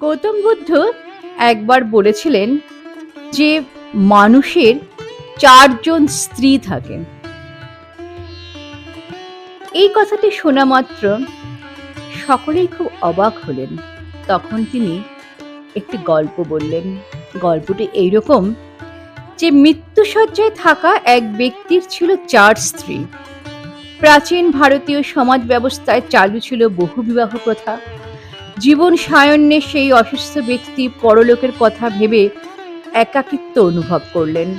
গৌতম বুদ্ধ একবার বলেছিলেন যে মানুষের চারজন স্ত্রী থাকে। এই কথাটি শোনা মাত্র সকলেই খুব অবাক হলেন। তখন তিনি একটি গল্প বললেন। গল্পটি এইরকম, যে মৃত্যুসজ্জায় থাকা এক ব্যক্তির ছিল চার স্ত্রী। প্রাচীন ভারতীয় সমাজ ব্যবস্থায় চালু ছিল বহুবিবাহ প্রথা। জীবন সায়ন্যে সেই অসুস্থ ব্যক্তি পরলোকের কথা ভেবে একাকিত্ব অনুভব করলেন।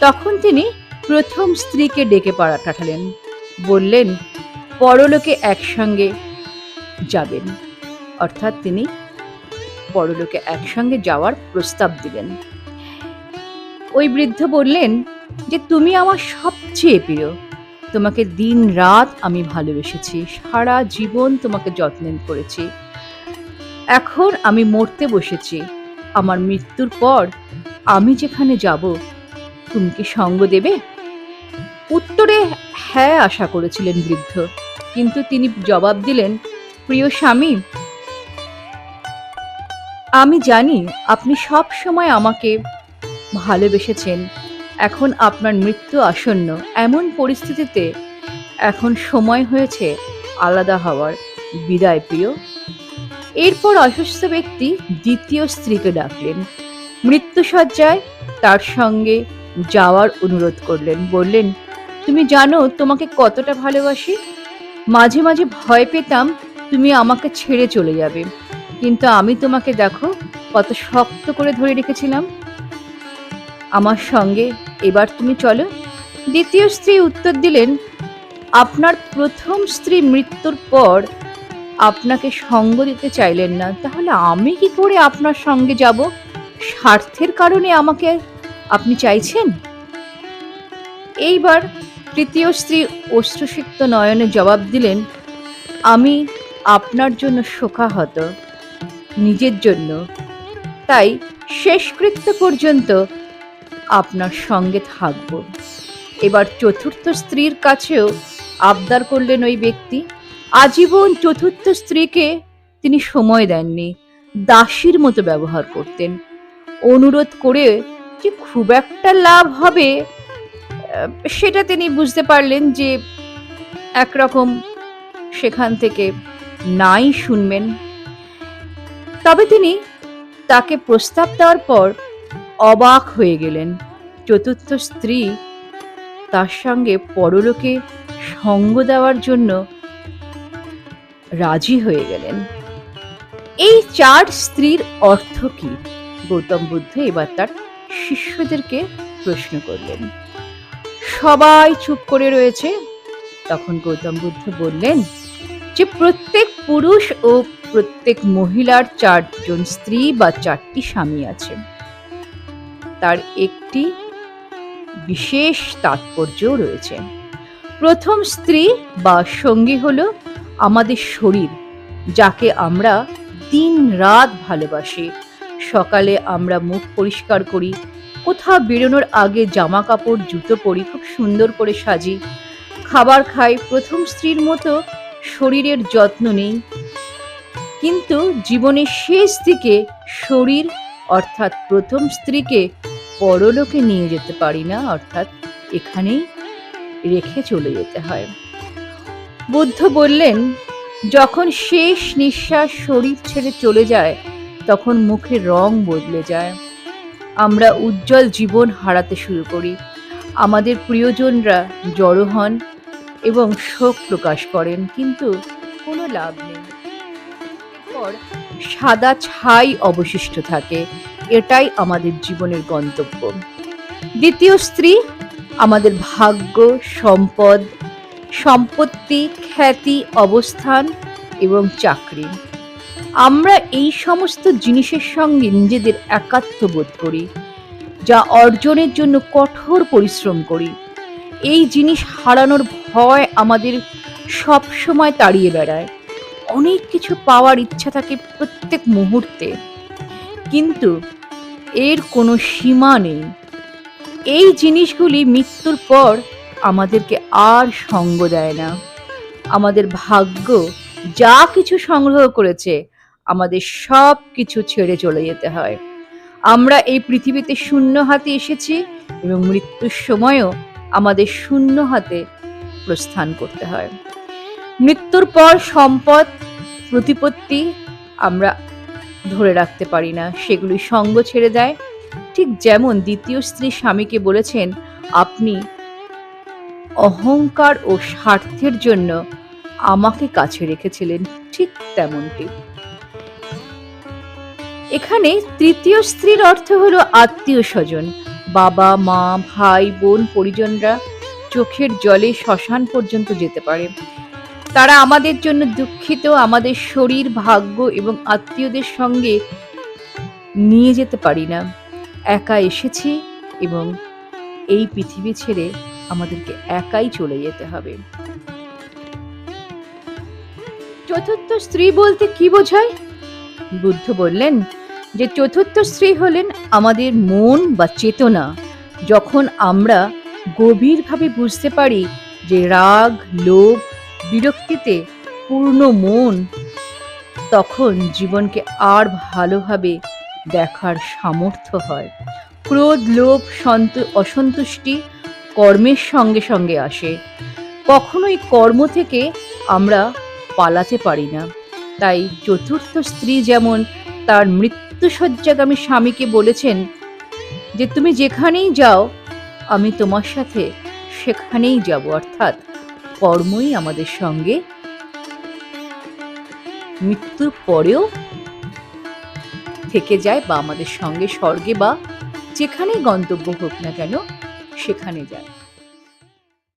তখন তিনি প্রথম স্ত্রীকে ডেকে পাড়া পাঠালেন বললেন, পরলোকে একসঙ্গে যাবেন। অর্থাৎ তিনি পরলোকে একসঙ্গে যাওয়ার প্রস্তাব দিলেন। ওই বৃদ্ধ বললেন যে, তুমি আমার সবচেয়ে প্রিয়। তোমাকে দিন রাত আমি ভালোবেসেছি। সারা জীবন তোমাকে যত্ন করেছি। এখন আমি মরতে বসেছি। আমার মৃত্যুর পর আমি যেখানে যাব, তুমি কি সঙ্গ দেবে? উত্তরে হ্যাঁ আশা করেছিলেন বৃদ্ধ, কিন্তু তিনি জবাব দিলেন, প্রিয় স্বামী, আমি জানি আপনি সব সময় আমাকে ভালোবেসেছেন। এখন আপনার মৃত্যু আসন্ন। এমন পরিস্থিতিতে এখন সময় হয়েছে আলাদা হওয়ার। বিদায়, প্রিয়। এরপর অসুস্থ ব্যক্তি দ্বিতীয় স্ত্রীকে ডাকলেন। মৃত্যুসজ্জায় তার সঙ্গে যাওয়ার অনুরোধ করলেন। বললেন, তুমি জানো, তোমাকে কতটা ভালোবাসি? মাঝে মাঝে ভয় পেতাম তুমি আমাকে ছেড়ে চলে যাবে। কিন্তু আমি তোমাকে দেখো, কত শক্ত করে ধরে রেখেছিলাম। আমার সঙ্গে এবার তুমি চলো। দ্বিতীয় স্ত্রী উত্তর দিলেন, আপনার প্রথম স্ত্রী মৃত্যুর পর আপনাকে সঙ্গ দিতে চাইলেন না, তাহলে আমি কি করে আপনার সঙ্গে যাব? স্বার্থের কারণে আমাকে আপনি চাইছেন? এইবার তৃতীয় স্ত্রী অশ্রুসিক্ত নয়নে জবাব দিলেন, আমি আপনার জন্য শোকাহত, নিজের জন্য। তাই শেষকৃত্য পর্যন্ত আপনার সঙ্গে থাকব। এবার চতুর্থ স্ত্রীর কাছেও আবদার করলেন ওই ব্যক্তি। আজীবন চতুর্থ স্ত্রীকে তিনি সময় দেননি, দাসীর মতো ব্যবহার করতেন। অনুরোধ করে যে খুব একটা লাভ হবে সেটা তিনি বুঝতে পারলেন যে একরকম সেখান থেকে নাই শুনবেন। তবে তিনি তাকে প্রস্তাব দেওয়ার পর অবাক হয়ে গেলেন। চতুর্থ স্ত্রী তার সঙ্গে পরলোকে সঙ্গ দেওয়ার জন্য রাজি হয়ে গেলেন। এই চার স্ত্রীর অর্থ কি? গৌতম বুদ্ধ এবার তার শিষ্যদেরকে প্রশ্ন করলেন। সবাই চুপ করে রয়েছে। তখন গৌতম বুদ্ধ বললেন, যে প্রত্যেক পুরুষ ও প্রত্যেক মহিলার চারজন স্ত্রী বা চারটি স্বামী আছে। তার একটি বিশেষ তাৎপর্য রয়েছে। প্রথম স্ত্রী বা সঙ্গী হলো আমাদের শরীর, যাকে আমরা দিন রাত ভালোবাসি। সকালে আমরা মুখ পরিষ্কার করি, কোথাও বেরোনোর আগে জামা কাপড় জুতো পরি, খুব সুন্দর করে সাজি। খাবার খাই, প্রথম স্ত্রীর মতো শরীরের যত্ন নেই। কিন্তু জীবনের শেষ দিকে শরীর, অর্থাৎ প্রথম স্ত্রীকে পরলোকে নিয়ে যেতে পারি না, অর্থাৎ এখানেই রেখে চলে যেতে হয়। বুদ্ধ বললেন, যখন শেষ নিঃশ্বাস শরীর ছেড়ে চলে যায়, তখন মুখের রং বদলে যায়। আমরা উজ্জ্বল জীবন হারাতে শুরু করি। আমাদের প্রিয়জনরা জড়ো হন এবং শোক প্রকাশ করেন, কিন্তু কোনো লাভ নেই। এরপর সাদা ছাই অবশিষ্ট থাকে। এটাই আমাদের জীবনের গন্তব্য। দ্বিতীয় স্ত্রী, আমাদের ভাগ্য, সম্পদ, সম্পত্তি খ্যাতি, অবস্থান এবং চাকরি। আমরা এই সমস্ত জিনিসের সঙ্গে নিজেদের একাত্ম বোধ করি, যা অর্জনের জন্য কঠোর পরিশ্রম করি। এই জিনিস হারানোর ভয় আমাদের সব সময় তাড়িয়ে বেড়ায়। অনেক কিছু পাওয়ার ইচ্ছা থাকে প্রত্যেক মুহূর্তে। কিন্তু এর কোনো সীমা নেই। এই জিনিসগুলি মৃত্যুর পর আমাদেরকে আর সঙ্গ দেয় না। আমাদের ভাগ্য যা কিছু সংগ্রহ করেছে, আমাদের সব কিছু ছেড়ে চলে যেতে হয়। আমরা এই পৃথিবীতে শূন্য হাতে এসেছি এবং মৃত্যুর সময়ও আমাদের শূন্য হাতে প্রস্থান করতে হয়। মৃত্যুর পর সম্পদ, প্রতিপত্তি আমরা ধরে রাখতে পারি না, সেগুলি সঙ্গ ছেড়ে দেয়। ঠিক যেমন দ্বিতীয় স্ত্রী স্বামীকে বলেছেন, আপনি অহংকার ও স্বার্থের জন্য আমাকে কাছে রেখেছিলেন ঠিক তেমনটি। এখানে তৃতীয় স্ত্রীর অর্থ হলো আত্মীয় স্বজন। বাবা, মা, ভাই, বোন, পরিজনরা চোখের জলে শ্মশান পর্যন্ত যেতে পারে। তারা আমাদের জন্য দুঃখিত, আমাদের শরীর ভাগ্য এবং আত্মীয়দের সঙ্গে নিয়ে যেতে পারি না। একা এসেছি এবং এই পৃথিবী ছেড়ে আমাদেরকে একাই চলে যেতে হবে। চতুর্থ স্ত্রী বলতে কি বোঝায়? বুদ্ধ বললেন যে চতুর্থ স্ত্রী হলেন আমাদের মন বা চেতনা। যখন আমরা গভীরভাবে বুঝতে পারি যে রাগ, লোভ, বিরক্তিতে পূর্ণ মন, তখন জীবনকে আর ভালোভাবে দেখার সামর্থ্য হয়। ক্রোধ, লোভ, সন্ত, অসন্তুষ্টি কর্মের সঙ্গে সঙ্গে আসে। কখনোই কর্ম থেকে আমরা পালাতে পারি না। তাই চতুর্থ স্ত্রী যেমন তার মৃত্যুসজ্জাগামী স্বামীকে বলেছেন যে, তুমি যেখানেই যাও, আমি তোমার সাথে সেখানেই যাব। অর্থাৎ কর্মই আমাদের সঙ্গে মৃত্যুর পরেও থেকে যায় বা আমাদের সঙ্গে স্বর্গে বা যেখানেই গন্তব্য হোক না কেন। সেখানে যায়।